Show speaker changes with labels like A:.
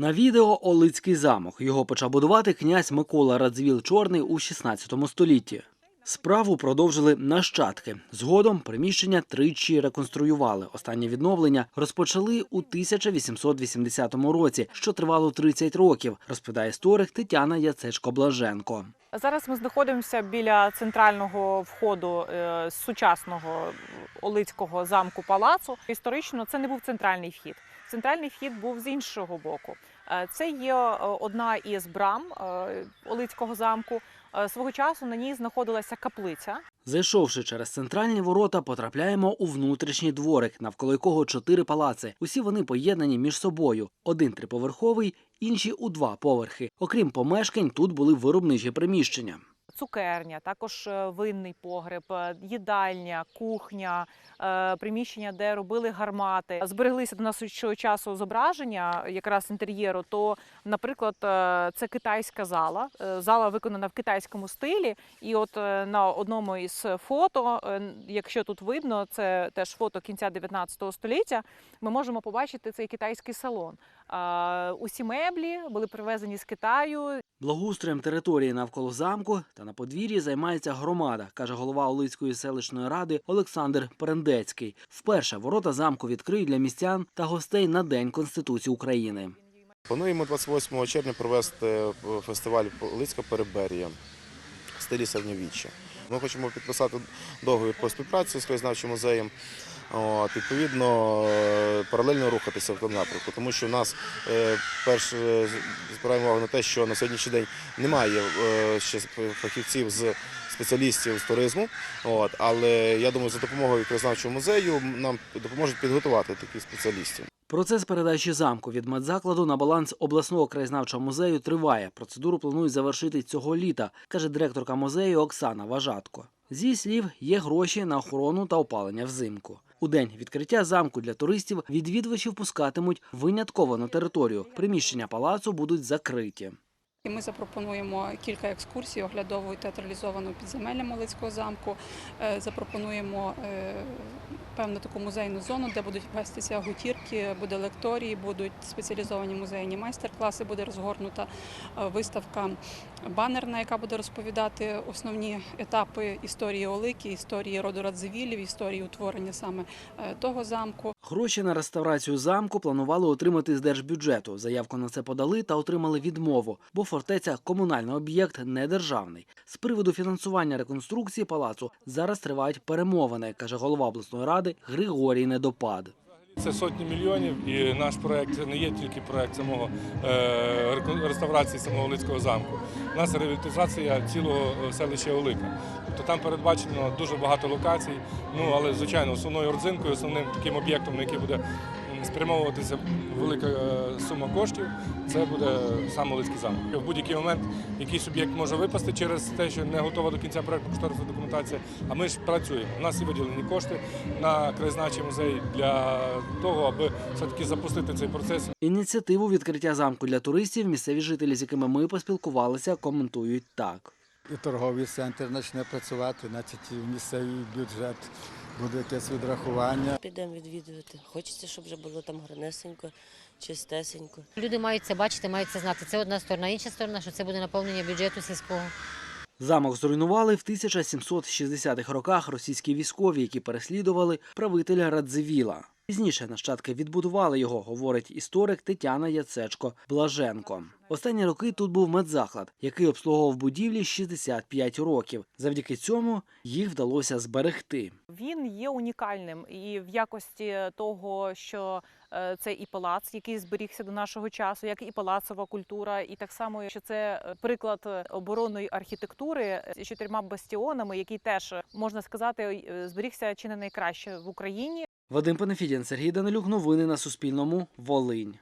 A: На відео Олицький замок. Його почав будувати князь Микола Радзвіл Чорний у 16 столітті. Справу продовжили нащадки. Згодом приміщення тричі реконструювали. Останнє відновлення розпочали у 1880 році, що тривало 30 років, розповідає історик Тетяна Яцешко-Блаженко.
B: Зараз ми знаходимося біля центрального входу е, сучасного Олицького замку палацу. Історично це не був центральний вхід. Центральний вхід був з іншого боку. Е, Це є е, одна із брам е, Олицького замку. Свого часу на ній знаходилася каплиця.
A: Зайшовши через центральні ворота, потрапляємо у внутрішній дворик, навколо якого чотири палаци. Усі вони поєднані між собою. Один триповерховий, інші у два поверхи. Окрім помешкань, тут були виробничі приміщення.
B: Цукерня, також е, винний погреб, е, їдальня, кухня, е, приміщення, де робили гармати. Збереглися до нашого часу зображення якраз інтер'єру. То, наприклад, це китайська зала. Зала виконана в китайському стилі. І от на одному із фото, якщо тут видно, це теж фото кінця 19 століття. Ми можемо побачити цей китайський салон. Е, Усі меблі були привезені з Китаю.
A: Благоустроєм території навколо замку та на подвір'ї займається громада, каже голова Олицької селищної ради Олександр Перендецький. Вперше ворота замку відкриють для містян та гостей на День Конституції України.
C: Плануємо 28 червня провести фестиваль Лицька Переберія в стилі середньовіччя. Ми хочемо підписати договір про співпрацю з краєзнавчим музеєм. От, відповідно, паралельно рухатися в тому напрямку, тому що в нас е, перше збираємо увагу на те, що на сьогоднішній день немає е, ще фахівців з спеціалістів з туризму. От, але я думаю, за допомогою краєзнавчого музею нам допоможуть підготувати таких спеціалістів.
A: Процес передачі замку від медзакладу на баланс обласного краєзнавчого музею триває. Процедуру планують завершити цього літа, каже директорка музею Оксана Важатко. Зі слів, є гроші на охорону та опалення взимку. У день відкриття замку для туристів відвідувачів пускатимуть винятково на територію. Приміщення палацу будуть закриті.
D: Ми запропонуємо кілька екскурсій оглядову і театралізовану підземелля Молицького замку. Е, Запропонуємо е, певну таку музейну зону, де будуть вестися гутірки, буде лекторії, будуть спеціалізовані музейні майстер-класи, буде розгорнута е, виставка банерна, яка буде розповідати основні етапи історії Олики, історії роду Радзивілів, історії утворення саме того замку.
A: Гроші на реставрацію замку планували отримати з держбюджету. Заявку на це подали та отримали відмову, бо фортеця комунальний об'єкт не державний. З приводу фінансування реконструкції палацу зараз тривають перемовини, каже голова обласної ради Григорій Недопад.
E: Це сотні мільйонів, і наш проект не є тільки проект самого е, реставрації самого Олицького замку. У нас реабілітація цілого е, селища Олика. Тобто там передбачено дуже багато локацій. Ну але звичайно, основною родзинкою, основним таким об'єктом, який буде спрямовуватися велика е, сума коштів, це буде сам Олицький замок. В будь-який момент якийсь об'єкт може випасти через те, що не готова до кінця проекту кошторисна документація. А ми ж працюємо. У нас є виділені кошти на краєзнавчий музей для того, аби все-таки запустити цей процес.
A: Ініціативу відкриття замку для туристів місцеві жителі, з якими ми поспілкувалися, коментують так.
F: і торговий центр почне працювати, значить і місцевий бюджет буде якесь відрахування.
G: Підемо відвідувати. Хочеться, щоб вже було там гарнесенько, чистесенько.
H: Люди мають це бачити, мають це знати. Це одна сторона. Інша сторона, що це буде наповнення бюджету сільського.
A: Замок зруйнували в 1760-х роках російські військові, які переслідували правителя Радзивіла. Пізніше нащадки відбудували його, говорить історик Тетяна Яцечко Блаженко. Останні роки тут був медзаклад, який обслуговував будівлі 65 років. Завдяки цьому їх вдалося зберегти.
B: Він є унікальним і в якості того, що е, це і палац, який зберігся до нашого часу, як і палацова культура, і так само, що це е, приклад е, оборонної архітектури з чотирма бастіонами, який теж можна сказати зберігся чи не найкраще в Україні.
A: Вадим Панафідін, Сергій Данилюк. Новини на Суспільному. Волинь.